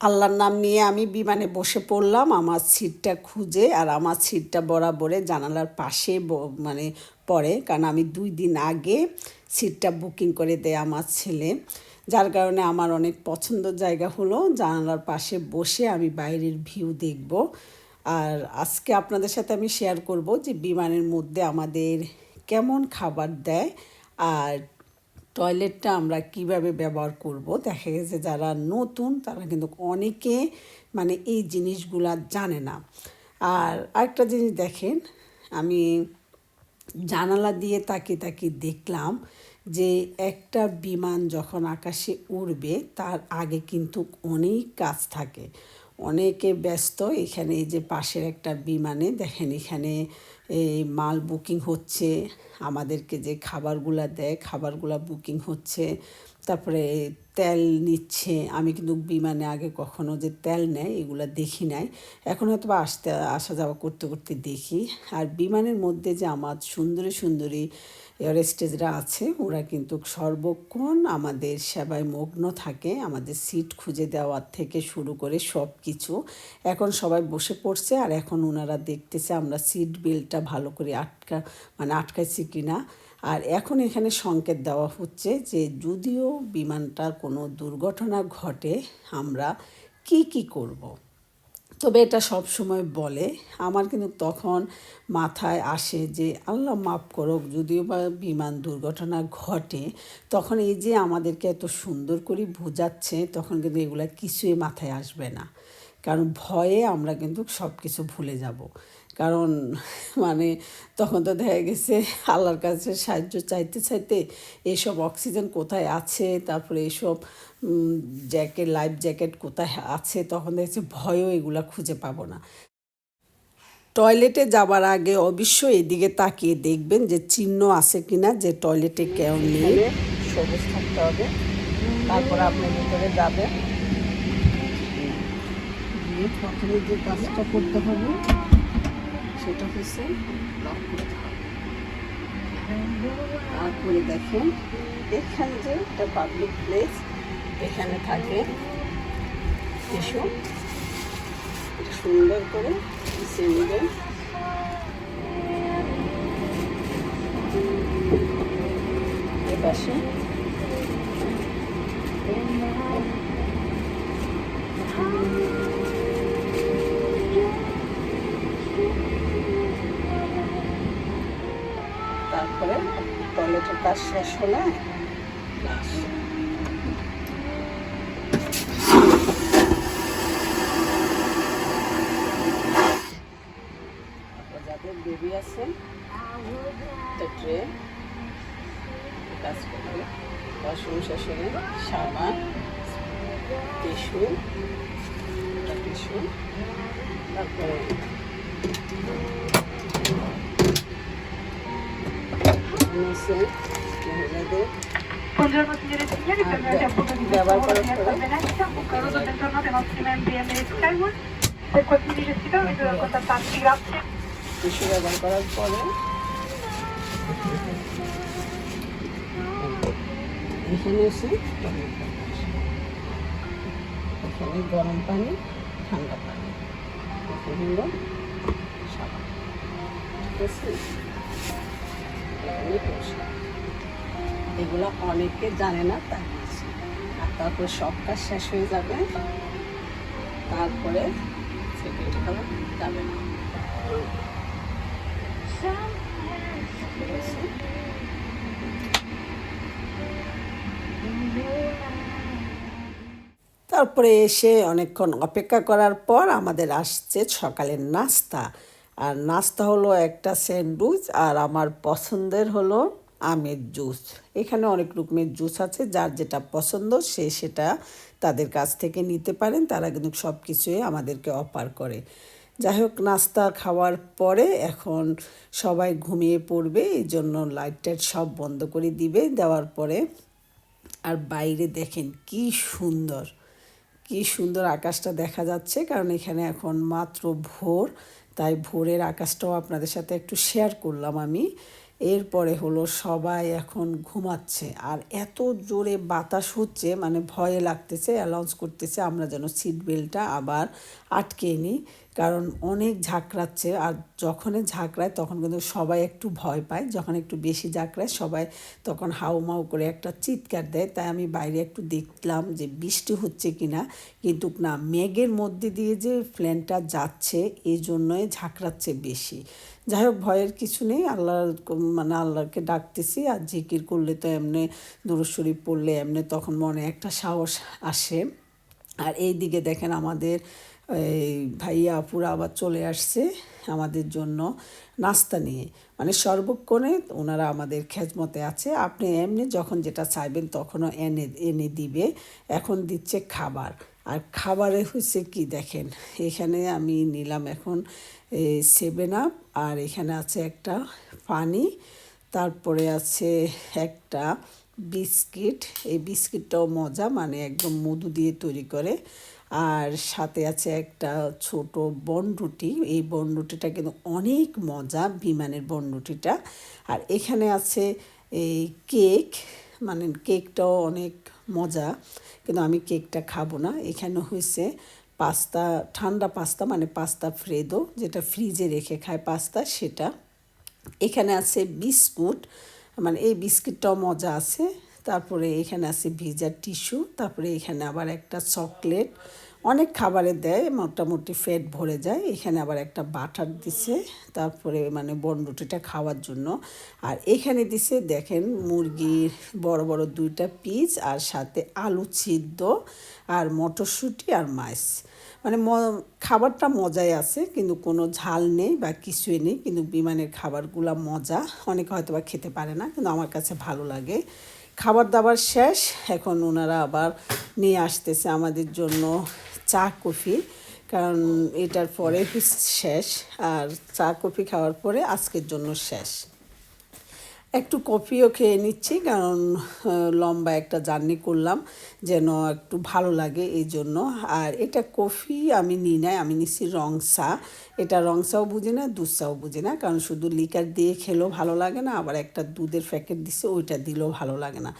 আল্লাহর নাম নিয়ে আমি বিমানে বসে পড়লাম, আমার সিটটা খুঁজে আর আমার সিটটা বরাবরে জানালার পাশে মানে পড়ে। কারণ আমি দুই দিন আগে সিটটা বুকিং করে দেয় আমার ছেলে। যার কারণে আমার অনেক পছন্দের জায়গা হলো। জানালার পাশে বসে আমি বাইরের ভিউ দেখব। আর আজকে আপনাদের সাথে আমি শেয়ার করব যে বিমানের মধ্যে আমাদের কেমন খাবার দেয়। আর টয়লেটটা আমরা কীভাবে ব্যবহার করব, দেখা গেছে যারা নতুন তারা কিন্তু অনেকে মানে এই জিনিসগুলা জানে না। আর আরেকটা জিনিস দেখেন, আমি জানালা দিয়ে তাকে তাকে দেখলাম যে একটা বিমান যখন আকাশে উড়বে তার আগে কিন্তু অনেক কাজ থাকে। অনেকে ব্যস্ত। এখানে এই যে পাশের একটা বিমানে দেখেন, এখানে এই মাল বুকিং হচ্ছে, আমাদেরকে যে খাবারগুলো দেয়, খাবারগুলো বুকিং হচ্ছে, তারপরে তেল নিচ্ছে। আমি কিন্তু বিমানে আগে কখনো যে তেল নেয়, এগুলো দেখি নাই। এখন হয়তো বা আসতে, আসা যাওয়া করতে করতে দেখি। আর বিমানের মধ্যে যে আমার সুন্দরী সুন্দরী এয়ারস্টেজরা আছে, ওরা কিন্তু সর্বক্ষণ আমাদের সেবায় মগ্ন থাকে, আমাদের সিট খুঁজে দেওয়ার থেকে শুরু করে সব কিছু এখন সবাই বসে পড়ছে আর এখন ওনারা দেখতেছে আমরা সিট বেল্টটা ভালো করে আটকা মানে আটকাইছি কি না আর এখন এখানে সংকেত দেওয়া হচ্ছে যে যদিও বিমানটার কোনো দুর্ঘটনা ঘটে, আমরা কি কি করব। তবে এটা সব সময় বলে। আমার কিন্তু তখন মাথায় আসে যে, আল্লাহ মাফ করুক, যদিও বা বিমান দুর্ঘটনা ঘটে, তখন এই যে আমাদেরকে এত সুন্দর করে বোঝাচ্ছে, তখন কিন্তু এগুলো কিছুই মাথায় আসবে না। কারণ ভয়ে আমরা কিন্তু সব কিছু ভুলে যাব। কারণ মানে তখন তো দেখা গেছে আল্লাহর কাছে সাহায্য চাইতে চাইতে এসব অক্সিজেন কোথায় আছে তারপরে এসব জ্যাকেট লাইফ জ্যাকেট কোথায় আছে তখন দেখছি ভয়ও এগুলা খুঁজে পাবো না। টয়লেটে যাবার আগে অবশ্যই এদিকে তাকিয়ে দেখবেন যে চিহ্ন আছে কিনা যে টয়লেটে কেউ নেই। সবুজ থাকতে হবে। তারপর আপনি ভিতরে যাবেন প্রথমে যে কাজটা করতে হবে সেটা হচ্ছে লক করতে তারপরে দেখেন, এখানে যে একটা পাবলিক প্লেস এখানে থাকে। এটা সুন্দর করে পিছিয়ে নেবেন। এপাশে তারপরে টয়লেটের কাজ শেষ হলে। যাদের বেবি আছে ট্রে কাজ করবে হলে সাবান, টিস্যু টিস্যু, তারপরে মহিলাদের e qualsiasi necessità vi dovete contattarci, grazie. Tissue ব্যবহার করার পরে এখানে এসে ব্যবহার। এখানে গরম পানি ঠান্ডা পানি হলো সাবান ঠিক আছে এখানে এগুলো অনেকে জানে না, তাই। আর তারপরে সব কাজ শেষ হয়ে যাবে, তারপরে যাবে না। তারপরে এসে অনেকক্ষণ অপেক্ষা করার পর আমাদের আসছে সকালের নাস্তা। আর নাস্তা হলো একটা স্যান্ডউইচ আর আমার পছন্দের হলো আমের জুস। এখানে অনেক রকমের জুস আছে, যার যেটা পছন্দ সে সেটা তাদের কাছ থেকে নিতে পারেন, তারা কিন্তু সব কিছুই আমাদেরকে অফার করে। যাই হোক, নাস্তা খাওয়ার পরে এখন সবাই ঘুমিয়ে পড়বে, এই জন্য লাইট সব বন্ধ করে দিবে, দেওয়ার পরে আর বাইরে দেখেন কি সুন্দর কি সুন্দর আকাশটা দেখা যাচ্ছে, কারণ এখানে এখন মাত্র ভোর। তাই ভোরের আকাশটাও আপনাদের সাথে একটু শেয়ার করলাম আমি। এরপরে হলো সবাই এখন ঘুমাচ্ছে আর এত জোরে বাতাস হচ্ছে মানে ভয়ে লাগতেছে অ্যালাউন্স করতেছে, আমরা যেন সিট বেল্টটা আবার আটকে নিই। কারণ অনেক ঝাঁকড়াচ্ছে আর যখনই ঝাঁকড়ায় তখন কিন্তু সবাই একটু ভয় পায়। যখন একটু বেশি ঝাঁকড়ায় সবাই তখন হাউমাউ করে একটা চিৎকার দেয়। তাই আমি বাইরে একটু দেখলাম যে বৃষ্টি হচ্ছে কি না কিন্তু না, মেঘের মধ্যে দিয়ে যে প্লেনটা যাচ্ছে এই জন্যই ঝাঁকড়াচ্ছে বেশি। যাই হোক, ভয়ের কিছু নেই। আল্লাহ মানে আল্লাহকে ডাকতেছি আর জিকির করলে তো এমনি দূরস্বরী পড়লে এমনি তখন মনে একটা সাহস আসে। আর এই দিকে দেখেন আমাদের, এই ভাইয়া, আপুরা আবার চলে আসছে আমাদের জন্য নাস্তা নিয়ে। মানে সর্বক্ষণে ওনারা আমাদের খেজমতে আছে। আপনি এমনি যখন যেটা চাইবেন তখনও এনে এনে দিবে। এখন দিচ্ছে খাবার। আর খাবারে হচ্ছে কি দেখেন, এখানে আমি নিলাম এখন সেভেন আপ আর এখানে আছে একটা পানি, তারপরে আছে একটা বিস্কিট, এই বিস্কিটটাও মজা মানে একদম মধু দিয়ে তৈরি করে। আর সাথে আছে একটা ছোট বনরুটি, এই বনরুটিটা কিন্তু অনেক মজা, বিমানের বনরুটিটা। আর এখানে আছে এই কেক মানে কেকটাও অনেক মজা, কিন্তু আমি কেকটা খাব না। এখানে হয়েছে পাস্তা, ঠান্ডা পাস্তা মানে পাস্তা ফ্রেদো, যেটা ফ্রিজে রেখে খায় পাস্তা, সেটা। এখানে আছে বিস্কুট মানে এই বিস্কিটটাও মজা আছে। তারপরে এখানে আছে ভিজার টিস্যু, তারপরে এখানে আবার একটা চকলেট। অনেক খাবারে দেয়, মোটামুটি ফ্যাট ভরে যায়। এখানে আবার একটা বাটার দিছে, তারপরে মানে বনরুটিটা খাওয়ার জন্য। আর এখানে দিছে, দেখেন, মুরগির বড় বড় দুইটা পিস আর সাথে আলু সিদ্ধ আর মটরশুঁটি আর মাছ। মানে খাবারটা মজাই আছে, কিন্তু কোনো ঝাল নেই বা কিছুই নেই, কিন্তু বিমানের খাবারগুলো মজা। অনেকে হয়তো বা খেতে পারে না, কিন্তু আমার কাছে ভালো লাগে। খাবার দাবার শেষ, এখন ওনারা আবার নিয়ে আসতেছে আমাদের জন্য চা, কফি, কারণ এটার পরে শেষ, আর চা, কফি খাওয়ার পরে আজকের জন্য শেষ। একটু কফিও খেয়ে নিচ্ছি, কারণ লম্বা একটা জার্নি করলাম যেন একটু ভালো লাগে এই জন্য। আর এটা কফি আমি নিই নাই আমি নিচ্ছি রং চা এটা রং চাও বুঝি না দুধ চাও বুঝি না, কারণ শুধু লিকার দিয়ে খেলেও ভালো লাগে না, আবার একটা দুধের প্যাকেট দিছে, ওইটা দিলেও ভালো লাগে না।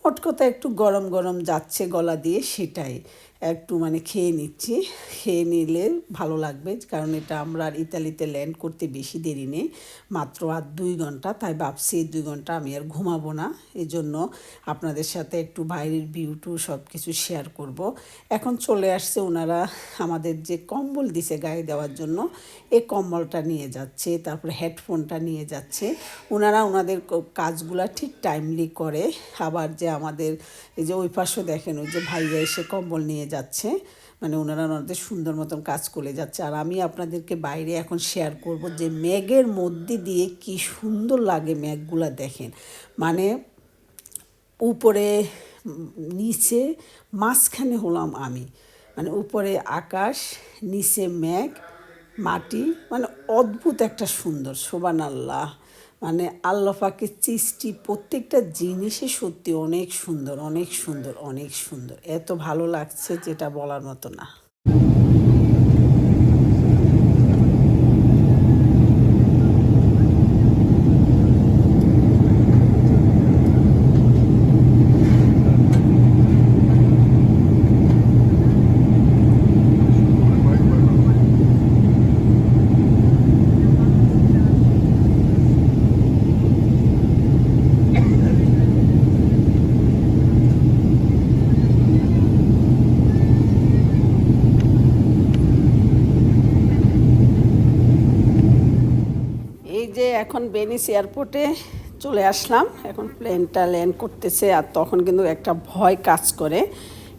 মোট একটু গরম গরম যাচ্ছে গলা দিয়ে সেটাই। একটু মানে খেয়ে নিচ্ছি। খেয়ে নিলে ভালো লাগবে, কারণ এটা আমরা আর ইতালিতে ল্যান্ড করতে বেশি দেরি নেই। মাত্র আর দুই ঘণ্টা, তাই ভাবছি এই দুই ঘণ্টা আমি আর ঘুমাবো না। এই জন্য আপনাদের সাথে একটু বাইরের ভিউটু সব কিছু শেয়ার করব। এখন চলে আসছে ওনারা আমাদের যে কম্বল দিছে গায়ে দেওয়ার জন্য এই কম্বলটা নিয়ে যাচ্ছে, তারপরে হেডফোনটা নিয়ে যাচ্ছে। ওনারা ওনাদের কাজগুলা ঠিক টাইমলি করে। আবার যে আমাদের, এই যে ওই পাশে দেখেন, ওই যে ভাইয়া এসে কম্বল নিয়ে যাচ্ছে মানে ওনারা ওনাদের সুন্দর মতন কাজ করে যাচ্ছে। আর আমি আপনাদেরকে বাইরে এখন শেয়ার করব যে মেঘের মধ্যে দিয়ে কি সুন্দর লাগে মেঘগুলা দেখেন। মানে উপরে, নিচে, মাঝখানে হলাম আমি। মানে উপরে আকাশ, নিচে মেঘ মাটি মানে অদ্ভুত একটা সুন্দর শোভান আল্লাহ মানে আল্লাহ পাকের সৃষ্টি প্রত্যেকটা জিনিসই সত্যি, অনেক সুন্দর অনেক সুন্দর অনেক সুন্দর। এত ভালো লাগছে যেটা বলার মতো না এই যে এখন বেনিস এয়ারপোর্টে চলে আসলাম। এখন প্লেনটা ল্যান্ড করতেছে আর তখন কিন্তু একটা ভয় কাজ করে,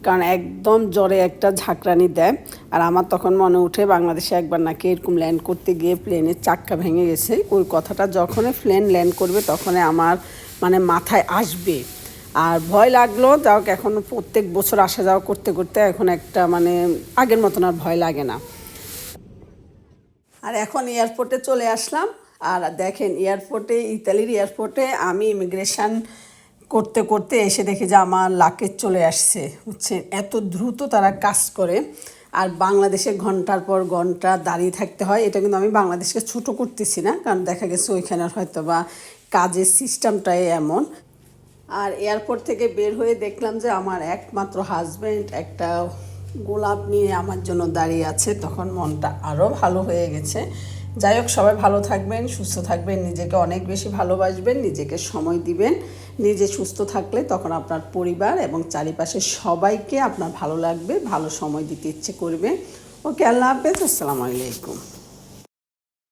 কারণ একদম জ্বরে একটা ঝাঁকরানি দেয়। আর আমার তখন মনে উঠে বাংলাদেশে একবার নাকি এরকম ল্যান্ড করতে গিয়ে প্লেনের চাক্কা ভেঙে গেছে। ওই কথাটা যখনই প্লেন ল্যান্ড করবে তখনই আমার মানে মাথায় আসবে। আর ভয় লাগল, যাও এখন প্রত্যেক বছর আসা যাওয়া করতে করতে এখন একটা মানে আগের মতন আর ভয় লাগে না। আর এখন এয়ারপোর্টে চলে আসলাম। আর দেখেন এয়ারপোর্টে, ইতালির এয়ারপোর্টে আমি ইমিগ্রেশন করতে করতে এসে দেখি যে আমার লাকেজ চলে আসছে, বুঝছেন? এত দ্রুত তারা কাজ করে। আর বাংলাদেশে ঘণ্টার পর ঘণ্টা দাঁড়িয়ে থাকতে হয়। এটা কিন্তু আমি বাংলাদেশকে ছোট করতেছি না, কারণ দেখা গেছে ওইখানে হয়তো বা কাজের সিস্টেমটাই এমন। আর এয়ারপোর্ট থেকে বের হয়ে দেখলাম যে আমার একমাত্র হাজব্যান্ড একটা গোলাপ নিয়ে আমার জন্য দাঁড়িয়ে আছে। তখন মনটা আরও ভালো হয়ে গেছে। যাই হোক, সবাই ভালো থাকবেন, সুস্থ থাকবেন, নিজেকে অনেক বেশি ভালোবাসবেন, নিজেকে সময় দিবেন, নিজে সুস্থ থাকলে তখন আপনার পরিবার এবং চারিপাশে সবাইকে আপনার ভালো লাগবে, ভালো সময় দিতে ইচ্ছে করবে। ওকে, আল্লাহ হাফেজ, আসসালামু আলাইকুম।